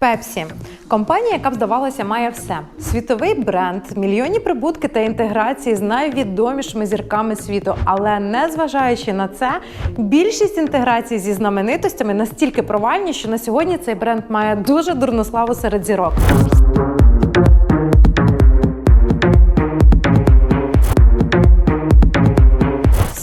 Пепсі компанія, яка б здавалося, має все: світовий бренд, мільйонні прибутки та інтеграції з найвідомішими зірками світу. Але незважаючи на це, більшість інтеграцій зі знаменитостями настільки провальні, що на сьогодні цей бренд має дуже дурну славу серед зірок.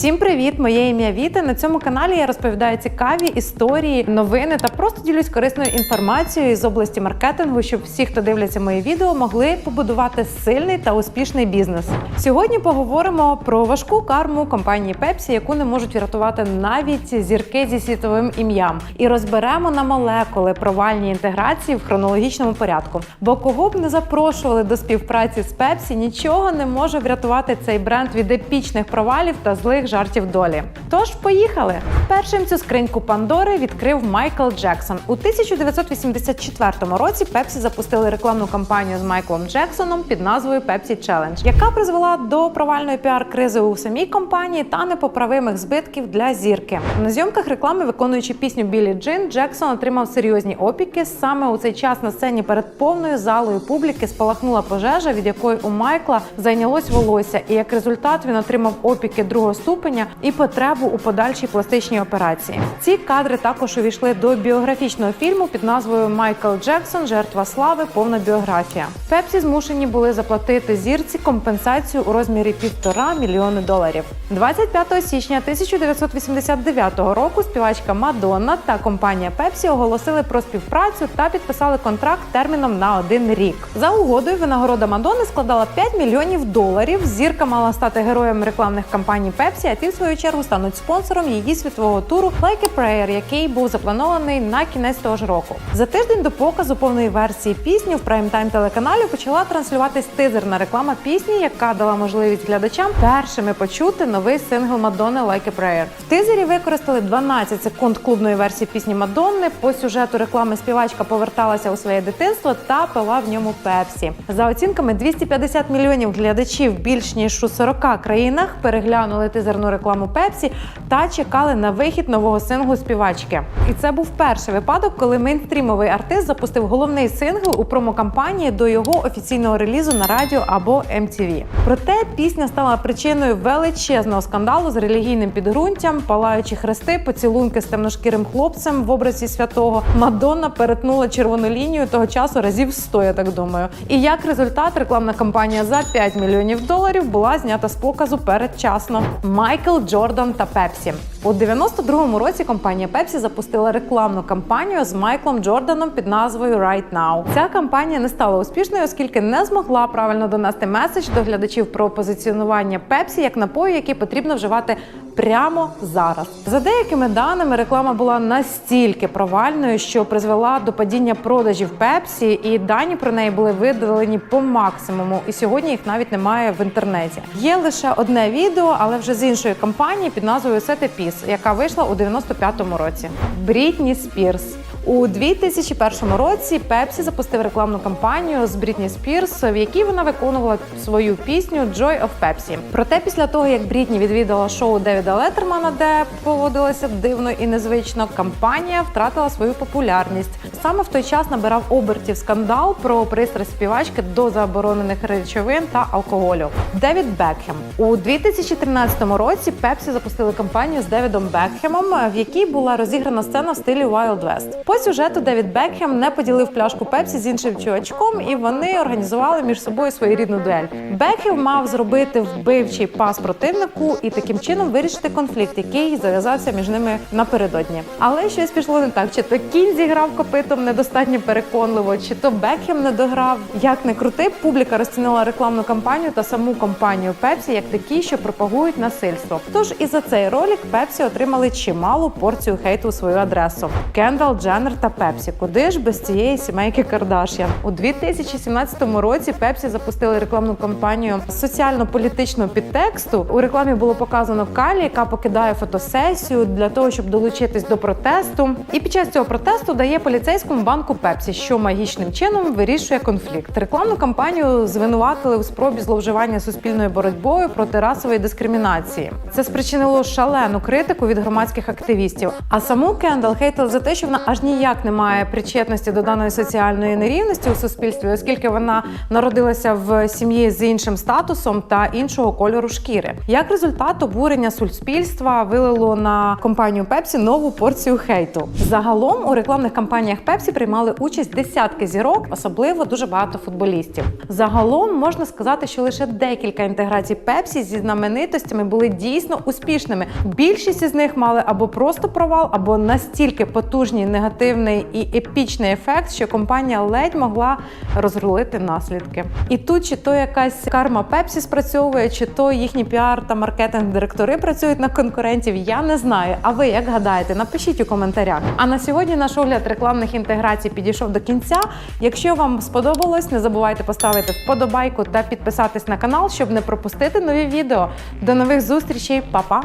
Всім привіт! Моє ім'я Віта. На цьому каналі я розповідаю цікаві історії, новини та просто ділюсь корисною інформацією з області маркетингу, щоб всі, хто дивляться мої відео, могли побудувати сильний та успішний бізнес. Сьогодні поговоримо про важку карму компанії Pepsi, яку не можуть врятувати навіть зірки зі світовим ім'ям, і розберемо на молекули провальні інтеграції в хронологічному порядку. Бо кого б не запрошували до співпраці з Pepsi, нічого не може врятувати цей бренд від епічних провалів та злих жартів долі. Тож поїхали. Першим цю скриньку Пандори відкрив Майкл Джексон. У 1984 році Pepsi запустили рекламну кампанію з Майклом Джексоном під назвою Pepsi Challenge, яка призвела до провальної піар-кризи у самій компанії та непоправимих збитків для зірки. На зйомках реклами, виконуючи пісню Білі Джин, Джексон отримав серйозні опіки. Саме у цей час на сцені перед повною залою публіки спалахнула пожежа, від якої у Майкла зайнялось волосся, і як результат він отримав опіки другого ступеня і потребу у подальшій пластичній операції. Ці кадри також увійшли до біографічного фільму під назвою Майкл Джексон Жертва слави. Повна біографія. Пепсі змушені були заплатити зірці компенсацію у розмірі півтора мільйони доларів. 25 січня 1989 року співачка Мадонна та компанія Пепсі оголосили про співпрацю та підписали контракт терміном на один рік. За угодою винагорода Мадонни складала 5 мільйонів доларів. Зірка мала стати героєм рекламних кампаній Пепсі, а ті в свою чергу стануть спонсором її світового туру Like a Prayer, який був запланований на кінець того ж року. За тиждень до показу повної версії пісні в прайм-тайм телеканалі почала транслюватись тизерна реклама пісні, яка дала можливість глядачам першими почути новий сингл Мадонни Like a Prayer. В тизері використали 12 секунд клубної версії пісні Мадонни. По сюжету реклами співачка поверталася у своє дитинство та пила в ньому пепсі. За оцінками 250 мільйонів глядачів більш ніж у 40 країнах переглянули тизерну рекламу Пепсі та чекали на вихід нового синглу співачки. І це був перший випадок, коли мейнстрімовий артист запустив головний сингл у промокампанії до його офіційного релізу на радіо або MTV. Проте пісня стала причиною величезного скандалу з релігійним підґрунтям, палаючи хрести, поцілунки з темношкірим хлопцем в образі святого. Мадонна перетнула червону лінію того часу разів 100, я так думаю. І як результат, рекламна кампанія за 5 мільйонів доларів була знята з показу передчасно. Майкл Джордан та Пепсі у 92-му році компанія Пепсі запустила рекламну кампанію з Майклом Джорданом під назвою Right Now. Ця кампанія не стала успішною, оскільки не змогла правильно донести меседж до глядачів про позиціонування Пепсі як напою, який потрібно вживати прямо зараз. За деякими даними, реклама була настільки провальною, що призвела до падіння продажів пепсі, і дані про неї були видалені по максимуму. І сьогодні їх навіть немає в інтернеті. Є лише одне відео, але вже з іншої компанії під назвою Сетепіс, яка вийшла у 95-му році. Брітні Спірс. У 2001 році Pepsi запустив рекламну кампанію з Брітні Спірс, в якій вона виконувала свою пісню Joy of Pepsi. Проте після того, як Брітні відвідала шоу Девіда Леттермана, де поводилася дивно і незвично, кампанія втратила свою популярність. Саме в той час набирав обертів скандал про пристрасть співачки до заборонених речовин та алкоголю. Девід Бекхем у 2013 році Pepsi запустили кампанію з Девідом Бекхемом, в якій була розіграна сцена в стилі Wild West. По сюжету Девід Бекхем не поділив пляшку Пепсі з іншим чувачком, і вони організували між собою своєрідну дуель. Бекхем мав зробити вбивчий пас противнику і таким чином вирішити конфлікт, який зав'язався між ними напередодні. Але щось пішло не так. Чи то кінь зіграв копитом недостатньо переконливо, чи то Бекхем не дограв. Як не крути, публіка розцінила рекламну кампанію та саму компанію Пепсі як такі, що пропагують насильство. Тож і за цей ролик Пепсі отримали чималу порцію хейту у свою адресу. Кендал Дженнер та Пепсі. Куди ж без цієї сімейки Кардаш'ян? У 2017 році Пепсі запустили рекламну кампанію соціально-політичного підтексту. У рекламі було показано Калі, яка покидає фотосесію для того, щоб долучитись до протесту. І під час цього протесту дає поліцейському банку Пепсі, що магічним чином вирішує конфлікт. Рекламну кампанію звинуватили у спробі зловживання суспільною боротьбою проти расової дискримінації. Це спричинило шалену критику від громадських активістів. А саму Кендал хейтили за те, що вона аж ніяк не має причетності до даної соціальної нерівності у суспільстві, оскільки вона народилася в сім'ї з іншим статусом та іншого кольору шкіри. Як результат, обурення суспільства вилило на компанію Пепсі нову порцію хейту. Загалом у рекламних кампаніях Пепсі приймали участь десятки зірок, особливо дуже багато футболістів. Загалом можна сказати, що лише декілька інтеграцій Пепсі зі знаменитостями були дійсно успішними. Більшість із них мали або просто провал, або настільки потужний негативний і епічний ефект, що компанія ледь могла розрулити наслідки. І тут чи то якась карма Пепсі спрацьовує, чи то їхні піар та маркетинг-директори працюють на конкурентів. Я не знаю. А ви як гадаєте? Напишіть у коментарях. А на сьогодні наш огляд рекламних інтеграцій підійшов до кінця. Якщо вам сподобалось, не забувайте поставити вподобайку та підписатись на канал, щоб не пропустити нові відео. До нових зустрічей, Па-па!